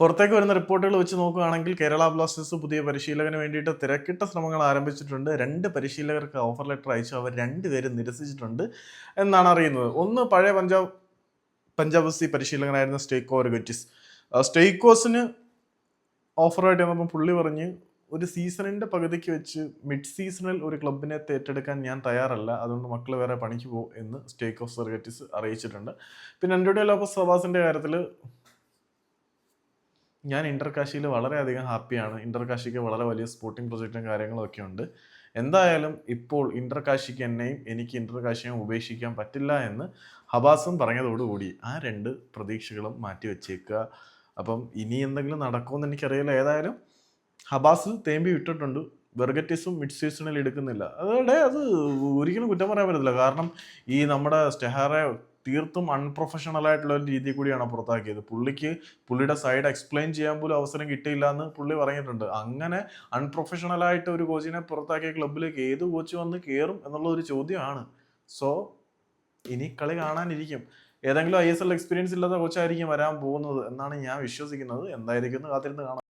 പുറത്തേക്ക് വരുന്ന റിപ്പോർട്ടുകൾ വെച്ച് നോക്കുകയാണെങ്കിൽ കേരള ബ്ലാസ്റ്റേഴ്സ് പുതിയ പരിശീലകന് വേണ്ടിയിട്ട് തിരക്കിട്ട ശ്രമങ്ങൾ ആരംഭിച്ചിട്ടുണ്ട്. രണ്ട് പരിശീലകർക്ക് ഓഫർ ലെറ്റർ അയച്ചു. അവർ രണ്ടുപേരും നിരസിച്ചിട്ടുണ്ട് എന്നാണ് അറിയുന്നത്. ഒന്ന് പഴയ പഞ്ചാബ് പഞ്ചാബ് സി പരിശീലകനായിരുന്ന സ്റ്റേക്കോ ഗറ്റിസ്. സ്റ്റേക്കോസിന് ഓഫറായിട്ട് വന്നപ്പോൾ പുള്ളി പറഞ്ഞ് ഒരു സീസണിന്റെ പകുതിക്ക് വെച്ച് മിഡ് സീസണിൽ ഒരു ക്ലബിനെ ഏറ്റെടുക്കാൻ ഞാൻ തയ്യാറല്ല. അതുകൊണ്ട് മക്കൾ വേറെ പണിക്ക് പോകും എന്ന് സ്റ്റേക്ക് ഓഫ് സർഗറ്റിസ് അറിയിച്ചിട്ടുണ്ട്. പിന്നെ അൻഡോഡിയോ ലോപ്പസ് സവാസിന്റെ കാര്യത്തിൽ ഞാൻ ഇന്റർകാശിയിൽ വളരെയധികം ഹാപ്പിയാണ്. ഇന്റർകാശിക്ക് വളരെ വലിയ സ്പോർട്ടിംഗ് പ്രൊജക്റ്റും കാര്യങ്ങളൊക്കെ ഉണ്ട്. എന്തായാലും ഇപ്പോൾ ഇന്റർകാശിക്ക് എന്നെയും എനിക്ക് ഇന്റർകാശിയും ഉപേക്ഷിക്കാൻ പറ്റില്ല എന്ന് ഹബാസും പറഞ്ഞതോടുകൂടി ആ രണ്ട് പ്രതീക്ഷകളും മാറ്റി വെച്ചേക്കുക. അപ്പം ഇനി എന്തെങ്കിലും നടക്കുമെന്ന് എനിക്കറിയില്ല. ഏതായാലും ഹബാസ് തേമ്പി വിട്ടിട്ടുണ്ട്. ബെർഗറ്റിസും മിഡ് സീസണിൽ എടുക്കുന്നില്ല. അതോടെ അത് ഒരിക്കലും കുറ്റം പറയാൻ പറ്റത്തില്ല. കാരണം ഈ നമ്മുടെ സ്റ്റെഹാറെ തീർത്തും അൺപ്രൊഫഷണൽ ആയിട്ടുള്ള ഒരു രീതി കൂടിയാണ് പുറത്താക്കിയത്. പുള്ളിക്ക് പുള്ളിയുടെ സൈഡ് എക്സ്പ്ലെയിൻ ചെയ്യാൻ പോലും അവസരം കിട്ടിയില്ല എന്ന് പുള്ളി പറഞ്ഞിട്ടുണ്ട്. അങ്ങനെ അൺപ്രൊഫഷണൽ ആയിട്ട് ഒരു കോച്ചിനെ പുറത്താക്കിയ ക്ലബിലേക്ക് ഏത് കോച്ച് വന്ന് കയറും എന്നുള്ള ഒരു ചോദ്യമാണ്. സോ ഇനി കളി കാണാനിരിക്കും. ഏതെങ്കിലും ഐ എസ് എൽ എക്സ്പീരിയൻസ് ഇല്ലാത്ത കോച്ചായിരിക്കും വരാൻ പോകുന്നത് എന്നാണ് ഞാൻ വിശ്വസിക്കുന്നത്. എന്തായിരിക്കും കാത്തിരുന്ന് കാണാം.